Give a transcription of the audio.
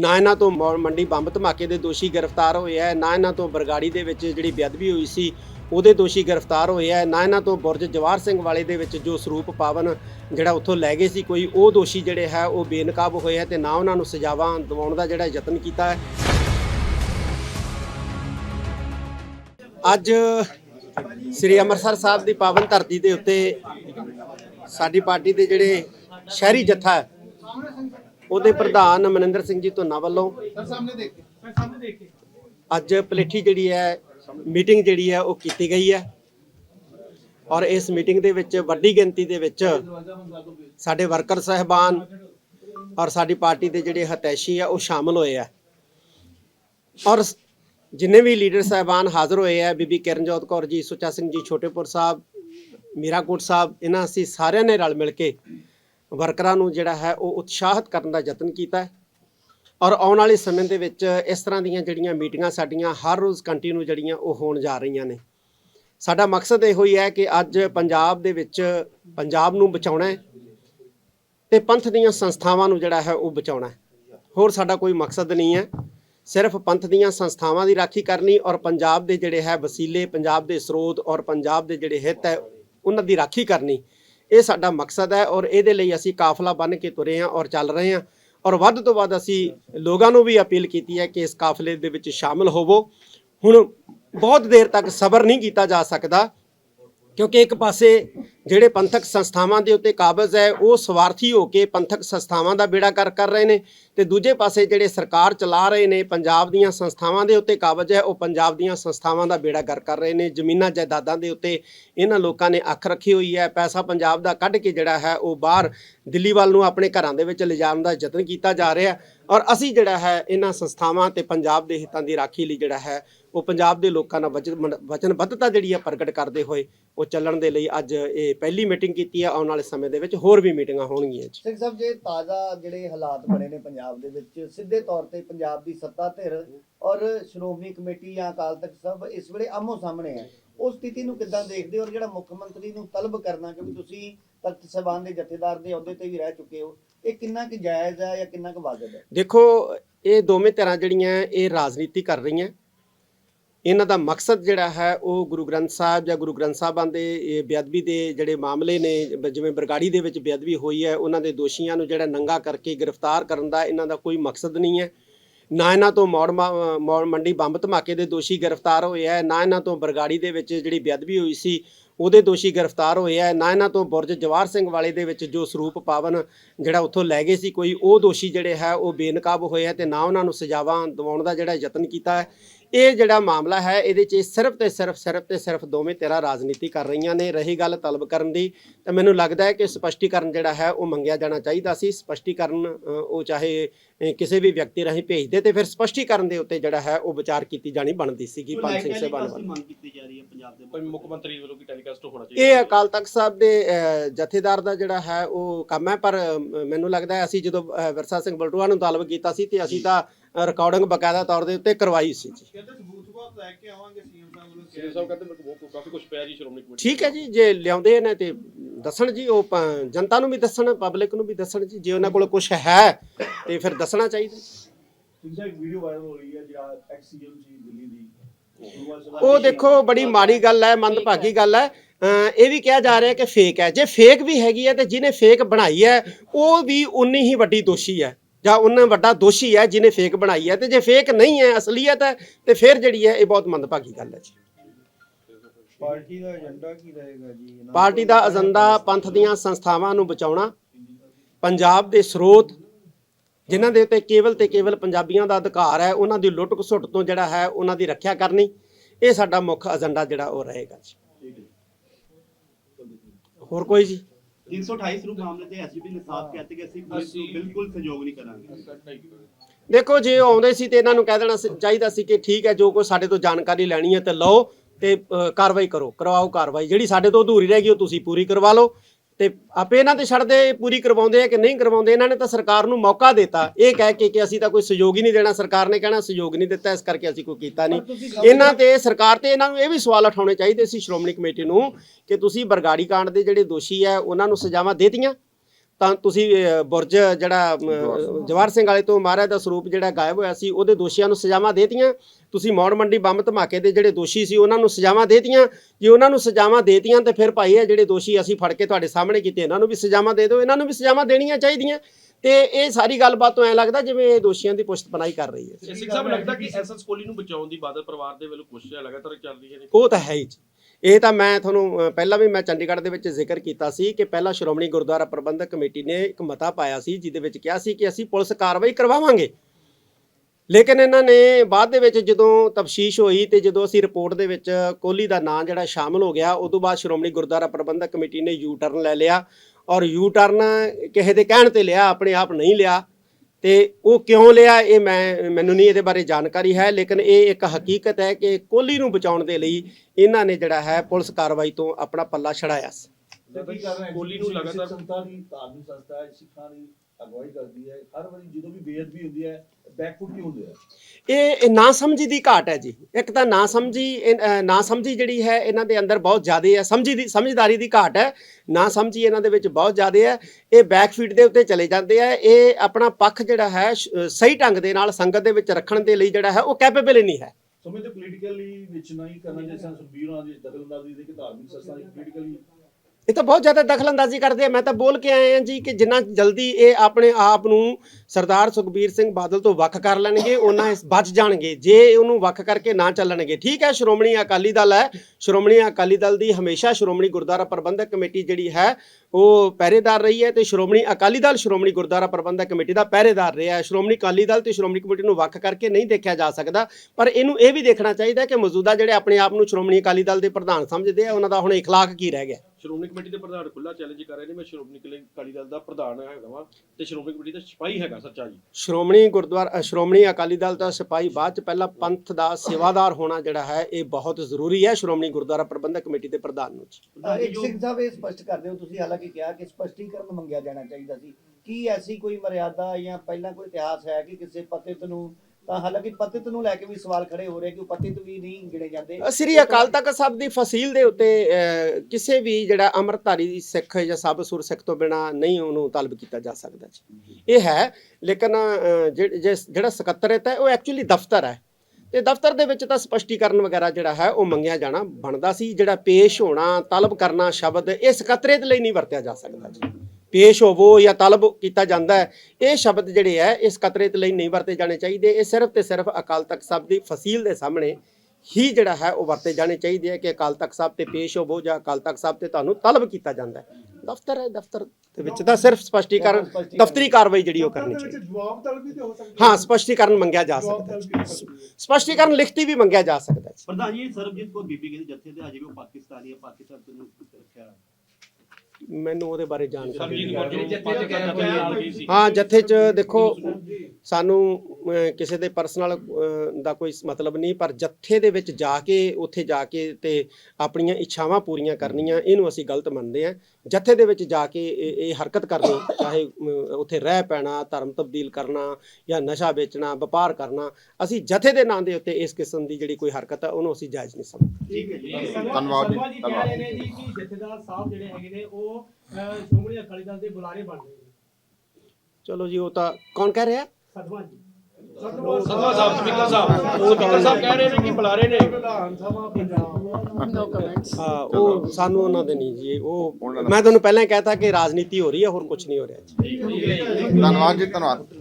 ਨਾ ਇਹਨਾਂ ਤੋਂ ਮੰਡੀ ਬੰਬ ਧਮਾਕੇ ਦੇ ਦੋਸ਼ੀ ਗ੍ਰਿਫਤਾਰ ਹੋਏ ਹੈ ਨਾ ਇਹਨਾਂ ਤੋਂ ਬਰਗਾੜੀ ਦੇ ਵਿੱਚ ਜਿਹੜੀ ਬੇਅਦਬੀ ਹੋਈ ਸੀ, ਉਹਦੇ ਦੋਸ਼ੀ ਗ੍ਰਿਫਤਾਰ ਹੋਏ ਹੈ ਨਾ ਇਹਨਾਂ ਤੋਂ ਬੁਰਜ ਜਵਾਹਰ ਸਿੰਘ ਵਾਲੇ ਦੇ ਵਿੱਚ ਜੋ ਸਰੂਪ ਪਾਵਨ ਜਿਹੜਾ ਉੱਥੋਂ ਲੈ ਗਏ ਸੀ ਕੋਈ, ਉਹ ਦੋਸ਼ੀ ਜਿਹੜੇ ਹੈ, ਉਹ ਬੇਨਕਾਬ ਹੋਏ ਹੈ ਤੇ ਨਾ ਉਹਨਾਂ ਨੂੰ ਸਜ਼ਾਵਾਂ ਦਿਵਾਉਣ ਦਾ ਜਿਹੜਾ ਯਤਨ ਕੀਤਾ ਹੈ। ਅੱਜ ਸ੍ਰੀ ਅੰਮ੍ਰਿਤਸਰ ਸਾਹਿਬ ਦੀ ਪਾਵਨ ਧਰਤੀ ਦੇ ਉੱਤੇ ਸਾਡੀ ਪਾਰਟੀ ਦੇ ਜਿਹੜੇ ਸ਼ਹਿਰੀ ਜੱਥਾ ਉਹਦੇ ਪ੍ਰਧਾਨ ਮਨਿੰਦਰ ਸਿੰਘ ਜੀ ਧੁੰਨਾ ਵੱਲੋਂ। ਅੱਜ ਪਲੇਠੀ ਜਿਹੜੀ ਹੈ ਮੀਟਿੰਗ ਜਿਹੜੀ ਹੈ ਉਹ ਕੀਤੀ ਗਈ ਹੈ। ਔਰ ਇਸ ਮੀਟਿੰਗ ਦੇ ਵਿੱਚ ਵੱਡੀ ਗਿਣਤੀ ਦੇ ਵਿੱਚ ਸਾਡੇ ਵਰਕਰ ਸਹਿਬਾਨ ਔਰ ਸਾਡੀ ਪਾਰਟੀ ਦੇ ਜਿਹੜੇ ਹਤੈਸ਼ੀ ਆ ਉਹ ਸ਼ਾਮਲ ਹੋਏ ਆ। ਔਰ ਜਿੰਨੇ ਵੀ ਲੀਡਰ ਸਹਿਬਾਨ ਹਾਜ਼ਰ ਹੋਏ ਆ ਬੀਬੀ ਕਿਰਨਜੋਤ ਕੌਰ ਜੀ ਸੁੱਚਾ ਸਿੰਘ ਜੀ ਛੋਟੇਪੁਰ ਸਾਹਿਬ ਮੀਰਾਕੋਟ ਸਾਹਿਬ ਇਹਨਾਂ ਅਸੀਂ ਸਾਰਿਆਂ ਨੇ ਰਲ ਮਿਲ ਕੇ ਵਰਕਰਾਂ ਨੂੰ ਜਿਹੜਾ ਹੈ ਉਹ ਉਤਸ਼ਾਹਿਤ ਕਰਨ ਦਾ ਯਤਨ ਕੀਤਾ ਹੈ। ਔਰ ਆਉਣ ਵਾਲੇ ਸਮੇਂ ਦੇ ਵਿੱਚ ਇਸ ਤਰ੍ਹਾਂ ਦੀਆਂ ਜਿਹੜੀਆਂ ਮੀਟਿੰਗਾਂ ਸਾਡੀਆਂ ਹਰ ਰੋਜ਼ ਕੰਟੀਨਿਊ ਜਿਹੜੀਆਂ ਉਹ ਹੋਣ ਜਾ ਰਹੀਆਂ ਨੇ। ਸਾਡਾ ਮਕਸਦ ਇਹੋ ਹੀ ਹੈ ਕਿ ਅੱਜ ਪੰਜਾਬ ਦੇ ਵਿੱਚ ਪੰਜਾਬ ਨੂੰ ਬਚਾਉਣਾ ਹੈ ਤੇ ਪੰਥ ਦੀਆਂ ਸੰਸਥਾਵਾਂ ਨੂੰ ਜਿਹੜਾ ਹੈ ਉਹ ਬਚਾਉਣਾ ਹੈ। ਹੋਰ ਸਾਡਾ ਕੋਈ ਮਕਸਦ ਨਹੀਂ ਹੈ। ਸਿਰਫ ਪੰਥ ਦੀਆਂ ਸੰਸਥਾਵਾਂ ਦੀ ਰਾਖੀ ਕਰਨੀ ਔਰ ਪੰਜਾਬ ਦੇ ਜਿਹੜੇ ਹੈ ਵਸੀਲੇ, ਪੰਜਾਬ ਦੇ ਸਰੋਤ ਔਰ ਪੰਜਾਬ ਦੇ ਜਿਹੜੇ ਹਿੱਤ ਹੈ, ਉਹਨਾਂ ਦੀ ਰਾਖੀ ਕਰਨੀ। ਇਹ ਸਾਡਾ ਮਕਸਦ ਹੈ ਔਰ ਇਹਦੇ ਲਈ ਅਸੀਂ ਕਾਫਲਾ ਬਣ ਕੇ ਤੁਰੇ ਹਾਂ ਔਰ ਚੱਲ ਰਹੇ ਹਾਂ। ਔਰ ਵੱਧ ਤੋਂ ਵੱਧ ਅਸੀਂ ਲੋਕਾਂ ਨੂੰ ਵੀ ਅਪੀਲ ਕੀਤੀ ਹੈ ਕਿ ਇਸ ਕਾਫਲੇ ਦੇ ਵਿੱਚ ਸ਼ਾਮਲ ਹੋਵੋ। ਹੁਣ ਬਹੁਤ ਦੇਰ ਤੱਕ ਸਬਰ ਨਹੀਂ ਕੀਤਾ ਜਾ ਸਕਦਾ। ਕਿਉਂਕਿ ਇੱਕ ਪਾਸੇ ਜਿਹੜੇ ਪੰਥਕ ਸੰਸਥਾਵਾਂ ਦੇ ਉੱਤੇ ਕਾਬਜ਼ ਹੈ, ਉਹ ਸਵਾਰਥੀ ਹੋ ਕੇ ਪੰਥਕ ਸੰਸਥਾਵਾਂ ਦਾ ਬੇੜਾ ਕਰ ਕਰ ਰਹੇ ਨੇ ਤੇ ਦੂਜੇ ਪਾਸੇ ਜਿਹੜੇ ਸਰਕਾਰ ਚਲਾ ਰਹੇ ਨੇ, ਪੰਜਾਬ ਦੀਆਂ ਸੰਸਥਾਵਾਂ ਦੇ ਉੱਤੇ ਕਾਬਜ਼ ਹੈ, ਉਹ ਪੰਜਾਬ ਦੀਆਂ ਸੰਸਥਾਵਾਂ ਦਾ ਬੇੜਾ ਕਰ ਕਰ ਰਹੇ ਨੇ। ਜ਼ਮੀਨਾਂ ਜਾਇਦਾਦਾਂ ਦੇ ਉੱਤੇ ਇਹਨਾਂ ਲੋਕਾਂ ਨੇ ਅੱਖ ਰੱਖੀ ਹੋਈ ਹੈ। ਪੈਸਾ ਪੰਜਾਬ ਦਾ ਕੱਢ ਕੇ ਜਿਹੜਾ ਹੈ, ਉਹ ਬਾਹਰ ਦਿੱਲੀ ਵੱਲ ਨੂੰ ਆਪਣੇ ਘਰਾਂ ਦੇ ਵਿੱਚ ਲਿਜਾਣ ਦਾ ਯਤਨ ਕੀਤਾ ਜਾ ਰਿਹਾ। ਔਰ ਅਸੀਂ ਜਿਹੜਾ ਹੈ ਇਹਨਾਂ ਸੰਸਥਾਵਾਂ ਤੇ ਪੰਜਾਬ ਦੇ ਹਿੱਤਾਂ ਦੀ ਰਾਖੀ ਲਈ ਜਿਹੜਾ ਹੈ, ਉਹ ਪੰਜਾਬ ਦੇ ਲੋਕਾਂ ਨਾਲ ਵਚਨ- ਵਚਨਬੱਧਤਾ ਜਿਹੜੀ ਹੈ ਪ੍ਰਗਟ ਕਰਦੇ ਹੋਏ, ਉਹ ਚੱਲਣ ਦੇ ਲਈ ਅੱਜ ਇਹ ਪਹਿਲੀ ਮੀਟਿੰਗ ਕੀਤੀ ਹੈ ਆਉਣ ਵਾਲੇ ਸਮੇਂ ਦੇ ਵਿੱਚ ਹੋਰ ਵੀ ਮੀਟਿੰਗਾਂ ਹੋਣਗੀਆਂ ਜੀ। ਸਿੰਘ ਸਾਹਿਬ, ਜੇ ਤਾਜ਼ਾ ਜਿਹੜੇ ਹਾਲਾਤ ਬਣੇ ਨੇ ਪੰਜਾਬ ਦੇ ਵਿੱਚ, ਸਿੱਧੇ ਤੌਰ ਤੇ ਪੰਜਾਬ ਦੀ ਸੱਤਾ ਧਿਰ ਔਰ ਸ਼੍ਰੋਮਣੀ ਕਮੇਟੀ ਜਾਂ ਅਕਾਲ ਤਖਤ ਸਭ ਇਸ ਵੇਲੇ ਆਮੋ ਸਾਹਮਣੇ ਹੈ, ਉਸ ਸਥਿਤੀ ਨੂੰ ਕਿੱਦਾਂ ਦੇਖਦੇ ਹੋ? ਔਰ ਜਿਹੜਾ ਮੁੱਖ ਮੰਤਰੀ ਨੂੰ ਤਲਬ ਕਰਨਾ ਕਿਉਂਕਿ ਤੁਸੀਂ ਤਖਤ ਸਭਾਨ ਦੇ ਜਥੇਦਾਰ ਦੇ ਅਹੁਦੇ ਤੇ ਵੀ ਰਹਿ ਚੁੱਕੇ ਹੋ ਇਹ ਕਿੰਨਾ ਕੁ ਜਾਇਜ਼ ਹੈ ਜਾਂ ਕਿੰਨਾ ਕੁ ਵਾਜਬ ਹੈ? ਦੇਖੋ, ਇਹ ਦੋਵੇਂ ਧਿਰਾਂ ਜਿਹੜੀਆਂ ਇਹ ਰਾਜਨੀਤੀ ਕਰ ਰਹੀਆਂ। ਇਹਨਾਂ ਦਾ ਮਕਸਦ ਜਿਹੜਾ ਹੈ, ਉਹ ਗੁਰੂ ਗ੍ਰੰਥ ਸਾਹਿਬ ਜਾਂ ਗੁਰੂ ਗ੍ਰੰਥ ਸਾਹਿਬਾਂ ਦੇ ਬੇਅਦਬੀ ਦੇ ਜਿਹੜੇ ਮਾਮਲੇ ਨੇ, ਜਿਵੇਂ ਬਰਗਾੜੀ ਦੇ ਵਿੱਚ ਬੇਅਦਬੀ ਹੋਈ ਹੈ, ਉਹਨਾਂ ਦੇ ਦੋਸ਼ੀਆਂ ਨੂੰ ਜਿਹੜਾ ਨੰਗਾ ਕਰਕੇ ਗ੍ਰਿਫਤਾਰ ਕਰਨ ਦਾ ਇਹਨਾਂ ਦਾ ਕੋਈ ਮਕਸਦ ਨਹੀਂ ਹੈ। ਨਾ ਇਹਨਾਂ ਤੋਂ ਮੌੜ ਮਾ- ਮੰਡੀ ਬੰਬ ਧਮਾਕੇ ਦੇ ਦੋਸ਼ੀ ਗ੍ਰਿਫਤਾਰ ਹੋਏ ਹੈ ਨਾ ਇਹਨਾਂ ਤੋਂ ਬਰਗਾੜੀ ਦੇ ਵਿੱਚ ਜਿਹੜੀ ਬੇਅਦਬੀ ਹੋਈ ਸੀ, ਉਹਦੇ ਦੋਸ਼ੀ ਗ੍ਰਿਫਤਾਰ ਹੋਏ ਹੈ ਨਾ ਇਹਨਾਂ ਤੋਂ ਬੁਰਜ ਜਵਾਹਰ ਸਿੰਘ ਵਾਲੇ ਦੇ ਵਿੱਚ ਜੋ ਸਰੂਪ ਪਾਵਨ ਜਿਹੜਾ ਉੱਥੋਂ ਲੈ ਗਏ ਸੀ ਕੋਈ, ਉਹ ਦੋਸ਼ੀ ਜਿਹੜੇ ਹੈ, ਉਹ ਬੇਨਕਾਬ ਹੋਏ ਹੈ ਤੇ ਨਾ ਉਹਨਾਂ ਨੂੰ ਸਜ਼ਾਵਾਂ ਦਿਵਾਉਣ ਦਾ ਜਿਹੜਾ ਯਤਨ ਕੀਤਾ ਹੈ। ਇਹ ਜਿਹੜਾ ਮਾਮਲਾ ਹੈ ਇਹਦੇ 'ਚ ਸਿਰਫ ਤੇ ਸਿਰਫ ਸਿਰਫ ਤੇ ਸਿਰਫ ਦੋਵੇਂ ਧਿਰਾਂ ਰਾਜਨੀਤੀ ਕਰ ਰਹੀਆਂ ਨੇ। ਰਹੀ ਗੱਲ ਤਲਬ ਕਰਨ ਦੀ ਤਾਂ ਮੈਨੂੰ ਲੱਗਦਾ ਹੈ ਕਿ ਸਪਸ਼ਟੀਕਰਨ ਜਿਹੜਾ ਹੈ ਉਹ ਮੰਗਿਆ ਜਾਣਾ ਚਾਹੀਦਾ ਸੀ। ਸਪਸ਼ਟੀਕਰਨ ਉਹ ਚਾਹੇ ਕਿਸੇ ਵੀ ਵਿਅਕਤੀ ਰਾਹੀਂ ਭੇਜਦੇ ਤੇ ਫਿਰ ਸਪਸ਼ਟੀਕਰਨ ਦੇ ਉੱਤੇ ਜਿਹੜਾ ਹੈ ਉਹ ਵਿਚਾਰ ਕੀਤੀ ਜਾਣੀ ਬਣਦੀ ਸੀਗੀ। ਪੰਜ ਸਿੰਘ ਸਹਿਬਾਨ ਵੱਲੋਂ ਮੰਗ ਕੀਤੀ ਜਾ ਰਹੀ ਹੈ ਪੰਜਾਬ ਦੇ ਪਰ ਮੁੱਖ ਮੰਤਰੀ ਵੱਲੋਂ ਕੀ ਟੈਲੀਕਾਸਟ ਹੋਣਾ ਚਾਹੀਦਾ? ਇਹ ਅਕਾਲ ਤਖਤ ਸਾਹਿਬ ਦੇ ਜਥੇਦਾਰ ਦਾ ਜਿਹੜਾ ਹੈ ਉਹ ਕੰਮ ਹੈ। ਪਰ ਮੈਨੂੰ ਲੱਗਦਾ ਹੈ ਅਸੀਂ ਜਦੋਂ ਵਿਰਸਾ ਸਿੰਘ ਬਲਟੋਆ ਨੂੰ ਤਾਲਬ ਕੀਤਾ ਸੀ ਤੇ ਅਸੀਂ ਤਾਂ ਰਿਕਾਰਡਿੰਗ ਬਕਾਇਦਾ ਤੌਰ ਦੇ ਉੱਤੇ ਕਰਵਾਈ ਸੀ ਜੀ। ਸੀਐਮ ਸਾਹਿਬ ਕਹਿੰਦੇ ਮੇਰੇ ਕੋਲ ਬਹੁਤ ਕਾਫੀ ਕੁਝ ਪਿਆ ਜੀ ਸ਼੍ਰੋਮਣੀ ਕਮੇਟੀ ਠੀਕ ਹੈ ਜੀ ਜੇ ਲਿਆਉਂਦੇ ਨੇ ਤੇ ਦੱਸਣ ਜੀ ਉਹ ਜਨਤਾ ਨੂੰ ਵੀ ਦੱਸਣ ਪਬਲਿਕ ਨੂੰ ਵੀ ਦੱਸਣ ਜੀ ਜੇ ਉਹਨਾਂ ਕੋਲ ਕੁਝ ਹੈ ਤੇ ਫਿਰ ਦੱਸਣਾ ਚਾਹੀਦਾ ਜਿੰਦਾ ਇੱਕ ਵੀਡੀਓ ਵਾਇਰਲ ਹੋ ਰਹੀ ਹੈ ਜਿਹੜਾ ਐਕਸੀਐਮ ਸੀ ਦਿੱਲੀ ਦੀ। ਉਹ ਦੇਖੋ ਬੜੀ ਮਾੜੀ ਗੱਲ ਹੈ ਮੰਦਭਾਗੀ ਗੱਲ ਹੈ। ਇਹ ਵੀ ਕਿਹਾ ਜਾ ਰਿਹਾ ਕਿ ਫੇਕ ਹੈ। ਜੇ ਫੇਕ ਵੀ ਹੈਗੀ ਹੈ ਤੇ ਜਿਹਨੇ ਫੇਕ ਬਣਾਈ ਹੈ ਉਹ ਵੀ ਉਨੀ ਹੀ ਵੱਡੀ ਦੋਸ਼ੀ ਹੈ। ਜਾਂ ਉਹਨਾਂ ਵੱਡਾ ਦੋਸ਼ੀ ਹੈ ਜਿਹਨੇ ਫੇਕ ਬਣਾਈ ਹੈ ਤੇ ਜੇ ਫੇਕ ਨਹੀਂ ਹੈ ਅਸਲੀਅਤ ਹੈ ਤੇ ਫਿਰ ਜਿਹੜੀ ਹੈ ਇਹ ਬਹੁਤ ਮੰਦਭਾਗੀ ਗੱਲ ਹੈ ਜੀ। ਪਾਰਟੀ ਦਾ ਏਜੰਡਾ ਕੀ ਰਹੇਗਾ ਜੀ? ਪਾਰਟੀ ਦਾ ਏਜੰਡਾ ਪੰਥ ਦੀਆਂ ਸੰਸਥਾਵਾਂ ਨੂੰ ਬਚਾਉਣਾ ਪੰਜਾਬ ਦੇ ਸਰੋਤ ਜਿਨ੍ਹਾਂ ਦੇ ਉੱਤੇ ਕੇਵਲ ਤੇ ਕੇਵਲ ਪੰਜਾਬੀਆਂ ਦਾ ਅਧਿਕਾਰ ਹੈ ਉਹਨਾਂ ਦੀ ਲੁੱਟ ਖਸੁੱਟ ਤੋਂ ਜਿਹੜਾ ਹੈ ਉਹਨਾਂ ਦੀ ਰੱਖਿਆ ਕਰਨੀ ਇਹ ਸਾਡਾ ਮੁੱਖ ਏਜੰਡਾ ਜਿਹੜਾ ਉਹ ਰਹੇਗਾ ਜੀ। ਹੋਰ ਕੋਈ ਜੀ? 328 ਰੂਪ ਮਾਮਲੇ ਤੇ ਐਸਜੀਪੀ ਨੇ ਸਾਫ਼ ਕਹਿਤੇ ਕਿ ਅਸੀਂ ਪੁਲਿਸ ਨੂੰ ਬਿਲਕੁਲ ਸਹਿਯੋਗ ਨਹੀਂ ਕਰਾਂਗੇ। ਦੇਖੋ ਜੇ ਉਹ ਆਉਂਦੇ ਸੀ ਤੇ ਇਹਨਾਂ ਨੂੰ ਕਹਿ ਦੇਣਾ ਸੀ- ਚਾਹੀਦਾ ਸੀ ਕਿ ਠੀਕ ਹੈ ਜੋ ਕੋਈ ਸਾਡੇ ਤੋਂ ਜਾਣਕਾਰੀ ਲੈਣੀ ਹੈ ਤੇ ਲਓ ਤੇ ਅ, ਕਾਰਵਾਈ ਕਰੋ ਕਰਵਾਓ ਕਾਰਵਾਈ। ਜਿਹੜੀ ਸਾਡੇ ਤੋਂ ਅਧੂਰੀ ਰਹਿ ਗਈ ਉਹ ਤੁਸੀਂ ਪੂਰੀ ਕਰਵਾ ਲਓ। ਤੇ ਆਪੇ ਇਹਨਾਂ ਤੇ ਛੱਡਦੇ ਪੂਰੀ ਕਰਵਾਉਂਦੇ ਆ ਕਿ ਨਹੀਂ ਕਰਵਾਉਂਦੇ ਇਹਨਾਂ ਨੇ ਤਾਂ ਸਰਕਾਰ ਨੂੰ ਮੌਕਾ ਦਿੱਤਾ। ਇਹ ਕਹਿ ਕੇ ਕਿ ਅਸੀਂ ਤਾਂ ਕੋਈ ਸਹਿਯੋਗ ਹੀ ਨਹੀਂ ਦੇਣਾ। ਸਰਕਾਰ ਨੇ ਕਹਿਣਾ ਸਹਿਯੋਗ ਨਹੀਂ ਦਿੱਤਾ ਇਸ ਕਰਕੇ ਅਸੀਂ ਕੋਈ ਕੀਤਾ ਨਹੀਂ। ਇਹਨਾਂ ਤੇ ਸਰਕਾਰ ਤੇ ਇਹਨਾਂ ਨੂੰ ਇਹ ਵੀ ਸਵਾਲ ਉਠਾਉਣੇ ਚਾਹੀਦੇ ਸੀ ਸ਼੍ਰੋਮਣੀ ਕਮੇਟੀ ਨੂੰ ਕਿ ਤੁਸੀਂ ਬਰਗਾੜੀ ਕਾਂਡ ਦੇ ਜਿਹੜੇ ਦੋਸ਼ੀ ਹੈ ਉਹਨਾਂ ਨੂੰ ਸਜ਼ਾਵਾਂ ਦੇਤੀਆਂ? ਤਾਂ ਤੁਸੀਂ ਬੁਰਜ ਜਿਹੜਾ ਅਮ, ਜਵਾਹਰ ਸਿੰਘ ਵਾਲੇ ਤੋਂ ਮਹਾਰਾਜ ਦਾ ਸਰੂਪ ਜਿਹੜਾ ਗਾਇਬ ਹੋਇਆ ਸੀ ਉਹਦੇ ਦੋਸ਼ੀਆਂ ਨੂੰ ਸਜ਼ਾਵਾਂ ਦੇਤੀਆਂ। ਤੁਸੀਂ ਮੌੜ ਮੰਡੀ ਬੰਬ ਧਮਾਕੇ ਦੇ ਜਿਹੜੇ ਦੋਸ਼ੀ ਸੀ ਉਹਨਾਂ ਨੂੰ ਸਜ਼ਾਵਾਂ ਦੇਤੀਆਂ। ਜੇ ਉਹਨਾਂ ਨੂੰ ਸਜ਼ਾਵਾਂ ਦੇਤੀਆਂ ਤੇ ਫਿਰ ਭਾਈ ਇਹ ਜਿਹੜੇ ਦੋਸ਼ੀ ਅਸੀਂ ਫੜ ਕੇ ਤੁਹਾਡੇ ਸਾਹਮਣੇ ਕੀਤੇ ਇਹਨਾਂ ਨੂੰ ਵੀ ਸਜ਼ਾਵਾਂ ਦੇ ਦਿਓ ਇਹਨਾਂ ਨੂੰ ਵੀ ਸਜ਼ਾਵਾਂ ਦੇਣੀਆਂ ਚਾਹੀਦੀਆਂ। ਤੇ ਇਹ ਸਾਰੀ ਗੱਲਬਾਤ ਤੋਂ ਐ ਲੱਗਦਾ ਜਿਵੇਂ ਇਹ ਦੋਸ਼ੀਆਂ ਦੀ ਪੁਸ਼ਤ ਪਨਾਈ ਕਰ ਰਹੀ ਹੈ। ਸਿੰਘ ਸਾਹਿਬ ਲੱਗਦਾ ਕਿ ਐਸਐਸ ਕੋਹਲੀ ਨੂੰ ਬਚਾਉਣ ਦੀ ਬਾਦਲ ਪਰਿਵਾਰ ਦੇ ਵੱਲੋਂ ਕੋਸ਼ਿਸ਼ਾਂ ਲਗਾਤਾਰ ਚੱਲ ਰਹੀਆਂ ਨੇ ਉਹ ਤਾਂ ਹੈ ਹੀ ਜੀ। ਇਹ ਤਾਂ ਮੈਂ ਤੁਹਾਨੂੰ ਪਹਿਲਾਂ ਵੀ ਮੈਂ ਚੰਡੀਗੜ੍ਹ ਦੇ ਵਿੱਚ ਜ਼ਿਕਰ ਕੀਤਾ ਸੀ ਕਿ ਪਹਿਲਾਂ ਸ਼੍ਰੋਮਣੀ ਗੁਰਦੁਆਰਾ ਪ੍ਰਬੰਧਕ ਕਮੇਟੀ ਨੇ ਇੱਕ ਮਤਾ ਪਾਇਆ ਸੀ, ਜਿਹਦੇ ਵਿੱਚ ਕਿਹਾ ਸੀ ਕਿ ਅਸੀਂ ਪੁਲਿਸ ਕਾਰਵਾਈ ਕਰਵਾਵਾਂਗੇ। ਲੇਕਿਨ ਇਹਨਾਂ ਨੇ ਬਾਅਦ ਦੇ ਵਿੱਚ ਜਦੋਂ ਤਫਸ਼ੀਸ਼ ਹੋਈ ਤੇ ਜਦੋਂ ਅਸੀਂ ਰਿਪੋਰਟ ਦੇ ਵਿੱਚ ਕੋਹਲੀ ਦਾ ਨਾਂ ਜਿਹੜਾ ਸ਼ਾਮਲ ਹੋ ਗਿਆ, ਉਦੋਂ ਬਾਅਦ ਸ਼੍ਰੋਮਣੀ ਗੁਰਦੁਆਰਾ ਪ੍ਰਬੰਧਕ ਕਮੇਟੀ ਨੇ ਯੂ ਟਰਨ ਲੈ ਲਿਆ ਔਰ ਯੂ ਟਰਨ ਕਿਸੇ ਦੇ ਕਹਿਣ ਤੇ ਲਿਆ, ਆਪਣੇ ਆਪ ਨਹੀਂ ਲਿਆ। ਤੇ ਉਹ ਕਿਉਂ ਲਿਆ ਇਹ ਮੈਂ ਮੈਨੂੰ ਨਹੀਂ ਇਹਦੇ ਬਾਰੇ ਜਾਣਕਾਰੀ ਹੈ ਲੇਕਿਨ ਇਹ ਇੱਕ ਹਕੀਕਤ ਹੈ ਕਿ ਕੋਹਲੀ ਨੂੰ ਬਚਾਉਣ ਦੇ ਲਈ ਇਹਨਾਂ ਨੇ ਜਿਹੜਾ ਹੈ ਪੁਲਿਸ ਕਾਰਵਾਈ ਤੋਂ ਆਪਣਾ ਪੱਲਾ ਛੜਾਇਆ ਸੀ। ਕੋਹਲੀ ਨੂੰ ਲਗਾਤਾਰ ਸੰਸਥਾ ਦੀ ਧਾਰਮਿਕ ਸੰਸਥਾ ਹੈ ਸਿੱਖਾਂ ਦੀ ਅਗਵਾਈ ਕਰਦੀ ਹੈ ਹਰ ਵਾਰੀ ਜਦੋਂ ਵੀ ਬੇਅਦਬੀ ਹੁੰਦੀ ਹੈ ਬੈਕਫੁੱਟ ਕਿਉਂ ਇਹ ਨਾ ਸਮਝੀ ਦੀ ਘਾਟ ਹੈ ਜੀ। ਇੱਕ ਤਾਂ ਨਾ ਸਮਝੀ ਨਾ ਸਮਝੀ ਜਿਹੜੀ ਹੈ ਇਹਨਾਂ ਦੇ ਅੰਦਰ ਬਹੁਤ ਜ਼ਿਆਦਾ ਹੈ। ਸਮਝੀ ਦੀ ਸਮਝਦਾਰੀ ਦੀ ਘਾਟ ਹੈ। ਨਾ ਸਮਝੀ ਇਹਨਾਂ ਦੇ ਵਿੱਚ ਬਹੁਤ ਜ਼ਿਆਦਾ ਹੈ। ਇਹ ਬੈਕਫੀਟ ਦੇ ਉੱਤੇ ਚਲੇ ਜਾਂਦੇ ਆ। ਇਹ ਆਪਣਾ ਪੱਖ ਜਿਹੜਾ ਹੈ ਸਹੀ ਢੰਗ ਦੇ ਨਾਲ ਸੰਗਤ ਦੇ ਵਿੱਚ ਰੱਖਣ ਦੇ ਲਈ ਜਿਹੜਾ ਹੈ ਉਹ ਕੈਪੇਬਲ ਹੀ ਨਹੀਂ ਹੈ। ਸਮਝਦੇ ਪੋਲੀਟੀਕਲੀ ਵਿੱਚ ਨਹੀਂ ਕਰਨਾ ਤਰ੍ਹਾਂ ਸੁਖਬੀਰ ਹੋਣਾ ਦੀ ਦਖਲਅੰਦਾਜ਼ੀ ਦੇ ਕਿ ਧਾਰਮਿਕ ਸੰਸਥਾ ਦੀ ਪੋਲੀਟੀਕਲੀ ਇਹ ਤਾਂ ਬਹੁਤ ਜ਼ਿਆਦਾ ਦਖਲਅੰਦਾਜ਼ੀ ਕਰਦੇ ਆ ਮੈਂ ਤਾਂ ਬੋਲ ਕੇ ਆਏ ਆ ਜੀ ਕਿ ਜਿੰਨਾ ਜਲਦੀ ਇਹ ਆਪਣੇ ਆਪ ਨੂੰ ਸਰਦਾਰ ਸੁਖਬੀਰ ਸਿੰਘ ਬਾਦਲ ਤੋਂ ਵੱਖ ਕਰ ਲੈਣਗੇ ਉਹਨਾਂ ਇਸ ਬਚ ਜਾਣਗੇ ਜੇ ਉਹਨੂੰ ਵੱਖ ਕਰਕੇ ਨਾ ਚੱਲਣਗੇ ਠੀਕ ਹੈ ਸ਼੍ਰੋਮਣੀ ਅਕਾਲੀ ਦਲ ਹੈ ਸ਼੍ਰੋਮਣੀ ਅਕਾਲੀ ਦਲ ਦੀ ਹਮੇਸ਼ਾ ਸ਼੍ਰੋਮਣੀ ਗੁਰਦੁਆਰਾ ਪ੍ਰਬੰਧਕ ਕਮੇਟੀ ਜਿਹੜੀ ਹੈ ਉਹ ਪਹਿਰੇਦਾਰ ਰਹੀ ਹੈ ਤੇ ਸ਼੍ਰੋਮਣੀ ਅਕਾਲੀ ਦਲ ਸ਼੍ਰੋਮਣੀ ਗੁਰਦੁਆਰਾ ਪ੍ਰਬੰਧਕ ਕਮੇਟੀ ਦਾ ਪਹਿਰੇਦਾਰ ਰਿਹਾ ਹੈ ਸ਼੍ਰੋਮਣੀ ਅਕਾਲੀ ਦਲ ਤੇ ਸ਼੍ਰੋਮਣੀ ਕਮੇਟੀ ਨੂੰ ਵੱਖ ਕਰਕੇ ਨਹੀਂ ਦੇਖਿਆ ਜਾ ਸਕਦਾ ਪਰ ਇਹਨੂੰ ਇਹ ਵੀ ਦੇਖਣਾ ਚਾਹੀਦਾ ਕਿ ਮੌਜੂਦਾ ਜਿਹੜੇ ਆਪਣੇ ਆਪ ਨੂੰ ਸ਼੍ਰੋਮਣੀ ਅਕਾਲੀ ਦਲ ਦੇ ਪ੍ਰਧਾਨ ਸਮਝਦੇ ਆ ਉਹਨਾਂ ਦਾ ਹੁਣ اخلاق ਕੀ ਰਹਿ ਗਿਆ ਸ਼੍ਰੋਮਣੀ ਕਮੇਟੀ ਦੇ ਪ੍ਰਧਾਨ ਖੁੱਲਾ ਚੈਲੰਜ ਕਰ ਰਹੇ ਨੇ ਮੈਂ ਸ਼੍ਰੋਮਣੀ ਅਕਾਲੀ ਦਲ ਦਾ ਪ੍ਰਧਾਨ ਹੈਗਾ ਵਾਂ ਤੇ ਸ਼੍ਰੋਮਣੀ ਕਮੇਟੀ ਦਾ ਸਿਪਾਹੀ ਹੈਗਾ ਸੱਚਾ ਜੀ। ਸ਼੍ਰੋਮਣੀ ਗੁਰਦੁਆਰਾ ਅ, ਸ਼੍ਰੋਮਣੀ ਅਕਾਲੀ ਦਲ ਦਾ ਸਿਪਾਹੀ ਬਾਅਦ ਚ ਪਹਿਲਾਂ ਪੰਥ ਦਾ ਸੇਵਾਦਾਰ ਹੋਣਾ ਜਿਹੜਾ ਹੈ ਇਹ ਬਹੁਤ ਜ਼ਰੂਰੀ ਹੈ ਸ਼੍ਰੋਮਣੀ ਗੁਰਦੁਆਰਾ ਪ੍ਰਬੰਧਕ ਕਮੇਟੀ ਦੇ ਪ੍ਰਧਾਨ ਨੂੰ ਜੀ। ਇੱਕ ਸਿੰਘ ਸਾਹਿਬ ਇਹ ਸਪਸ਼ਟ ਕਰਦੇ ਹੋ ਤੁਸੀਂ ਹਾਲਾਂਕਿ ਕਿਹਾ ਕਿ ਸਪਸ਼ਟੀਕਰਨ ਮੰਗਿਆ ਜਾਣਾ ਚਾਹੀਦਾ ਸੀ। ਕੀ ਐਸੀ ਕੋਈ ਮਰਿਆਦਾ ਜਾਂ ਪਹਿਲਾਂ ਕੋਈ ਇਤਿਹਾਸ ਹੈ ਕਿ ਕਿਸੇ ਪਤਿਤ ਨੂੰ ਤਾਂ ਹਾਲਾਂਕਿ ਪਤਿਤ ਨੂੰ ਲੈ ਕੇ ਵੀ ਸਵਾਲ ਖੜੇ ਹੋ ਰਹੇ ਕਿ ਉਹ ਪਤਿਤ ਵੀ ਨਹੀਂ ਗਿਣੇ ਜਾਂਦੇ। ਸ੍ਰੀ ਅਕਾਲ ਤਖਤ ਸਾਹਿਬ ਦੀ ਫਸੀਲ ਦੇ ਉੱਤੇ ਕਿਸੇ ਵੀ ਜਿਹੜਾ ਅੰਮ੍ਰਿਤਧਾਰੀ ਸਿੱਖ ਜਾਂ ਸਭ ਸੁਰ ਸਿੱਖ ਤੋਂ ਬਿਨਾ ਨਹੀਂ ਉਹਨੂੰ ਤਲਬ ਕੀਤਾ ਜਾ ਸਕਦਾ ਜੀ। ਇਹ ਹੈ, ਲੇਕਿਨ ਜਿਹੜਾ ਸਕੱਤਰੇਤ ਹੈ, ਉਹ ਐਕਚੁਅਲੀ ਦਫ਼ਤਰ ਹੈ। ਤੇ ਦਫ਼ਤਰ ਦੇ ਵਿੱਚ ਤਾਂ ਸਪਸ਼ਟੀਕਰਨ ਵਗੈਰਾ ਜਿਹੜਾ ਹੈ, ਉਹ ਮੰਗਿਆ ਜਾਣਾ ਬਣਦਾ ਸੀ। ਜਿਹੜਾ ਪੇਸ਼ ਹੋਣਾ, ਤਲਬ ਕਰਨਾ ਸ਼ਬਦ, ਇਹ ਸਕੱਤਰੇਤ ਲਈ ਨਹੀਂ ਵਰਤਿਆ ਜਾ ਸਕਦਾ ਜੀ। ਪੇਸ਼ ਹੋਵੋ ਜਾਂ ਤਲਬ ਕੀਤਾ ਜਾਂਦਾ ਹੈ। ਇਹ ਸ਼ਬਦ ਜਿਹੜੇ ਹੈ ਇਸ ਕਤਰੇਤ ਲਈ ਨਹੀਂ ਵਰਤੇ ਜਾਣੇ ਚਾਹੀਦੇ। ਇਹ ਸਿਰਫ ਤੇ ਸਿਰਫ ਅਕਾਲ ਤਖਤ ਸਾਹਿਬ ਦੀ ਫਸੀਲ ਦੇ ਸਾਹਮਣੇ ਹੀ ਜਿਹੜਾ ਹੈ ਉਹ ਵਰਤੇ ਜਾਣੇ ਚਾਹੀਦੇ ਹੈ ਕਿ ਅਕਾਲ ਤਖਤ ਸਾਹਿਬ ਤੇ ਪੇਸ਼ ਹੋਵੋ ਜਾਂ ਅਕਾਲ ਤਖਤ ਸਾਹਿਬ ਤੇ ਤੁਹਾਨੂੰ ਤਲਬ ਕੀਤਾ ਜਾਂਦਾ ਹੈ। ਦਫ਼ਤਰ ਹੈ ਦਫ਼ਤਰ ਦੇ ਵਿੱਚ ਤਾਂ ਸਿਰਫ ਸਪਸ਼ਟੀਕਰਨ ਦਫ਼ਤਰੀ ਕਾਰਵਾਈ ਜਿਹੜੀ ਉਹ ਕਰਨੀ ਚਾਹੀਦੀ ਜਵਾਬ ਤਲਬ ਵੀ ਤੇ ਹੋ ਸਕਦਾ ਹਾਂ। ਸਪਸ਼ਟੀਕਰਨ ਮੰਗਿਆ ਜਾ ਸਕਦਾ ਹੈ। ਸਪਸ਼ਟੀਕਰਨ ਲਿਖਤੀ ਵੀ ਮੰਗਿਆ ਜਾ ਸਕਦਾ ਹੈ। ਪ੍ਰਧਾਨ ਜੀ ਸਰਬਜੀਤ ਕੌਰ ਬੀਬੀ ਕਹਿੰਦੇ ਜੱਥੇ ਤੇ ਅਜੇ ਵੀ ਉਹ ਪਾਕਿਸਤਾਨੀ ਹੈ ਪਾਕਿਸਤਾਨ ਤੋਂ ਰੱਖਿਆ ਮੈਨੂੰ ਉਹਦੇ ਬਾਰੇ ਜਾਣਕਾਰੀ ਨਹੀਂ ਹੈ। ਜੱਥੇ ਸੀ। ਹਾਂ ਜੱਥੇ 'ਚ ਦੇਖੋ ਸਾਨੂੰ ਅਹ, ਕਿਸੇ ਦੇ ਪਰਸਨਲ ਦਾ ਕੋਈ ਮਤਲਬ ਨਹੀਂ ਪਰ ਜੱਥੇ ਦੇ ਵਿੱਚ ਜਾ ਕੇ ਉੱਥੇ ਜਾ ਕੇ ਤੇ ਆਪਣੀਆਂ ਇੱਛਾਵਾਂ ਪੂਰੀਆਂ ਕਰਨੀਆਂ ਇਹਨੂੰ ਅਸੀਂ ਗਲਤ ਮੰਨਦੇ ਹਾਂ। ਜੱਥੇ ਦੇ ਵਿੱਚ ਜਾ ਕੇ ਇਹ ਇਹ ਹਰਕਤ ਕਰਨੀ ਚਾਹੇ ਅਮ, ਉੱਥੇ ਰਹਿ ਪੈਣਾ ਧਰਮ ਤਬਦੀਲ ਕਰਨਾ ਜਾਂ ਨਸ਼ਾ ਵੇਚਣਾ ਵਪਾਰ ਕਰਨਾ ਅਸੀਂ ਜੱਥੇ ਦੇ ਨਾਂ ਦੇ ਉੱਤੇ ਇਸ ਕਿਸਮ ਦੀ ਜਿਹੜੀ ਕੋਈ ਹਰਕਤ ਹੈ ਉਹਨੂੰ ਅਸੀਂ ਜਾਇਜ਼ ਨਹੀਂ ਸਮਝਦੇ। ਠੀਕ ਹੈ ਜੀ। ਧੰਨਵਾਦ ਜੀ ਜਥੇਦਾਰ ਸਾਹਿਬ ਜਿਹੜੇ ਹੈਗੇ ਨੇ ਉਹ ਅਹ, ਸ਼੍ਰੋਮਣੀ ਅਕਾਲੀ ਦਲ ਦੇ ਬੁਲਾਰੇ ਬਣ ਗਏ ਨੇ। ਚਲੋ ਜੀ ਉਹ ਤਾਂ ਕੌਣ ਕਹਿ ਰਿਹਾ? ਸਦਵਾ ਜੀ। ਸਭਾ ਸਾਹਿਬ ਸਪੀਕਰ ਸਾਹਿਬ। ਸਪੀਕਰ ਸਾਹਿਬ ਕਹਿ ਰਹੇ ਨੇ ਕਿ ਬੁਲਾ ਰਹੇ ਨੇ। ਵਿਧਾਨ ਸਭਾ ਪੰਜਾਬ। ਹਾਂ ਉਹ ਸਾਨੂੰ ਉਹਨਾਂ ਦੇ ਨਹੀਂ ਜੀ ਉਹ ਮੈਂ ਤੁਹਾਨੂੰ ਪਹਿਲਾਂ ਹੀ ਕਹਿਤਾ ਕਿ ਰਾਜਨੀਤੀ ਹੋ ਰਹੀ ਹੈ ਹੋਰ ਕੁਝ ਨਹੀਂ ਹੋ ਰਿਹਾ ਜੀ। ਧੰਨਵਾਦ ਜੀ ਧੰਨਵਾਦ।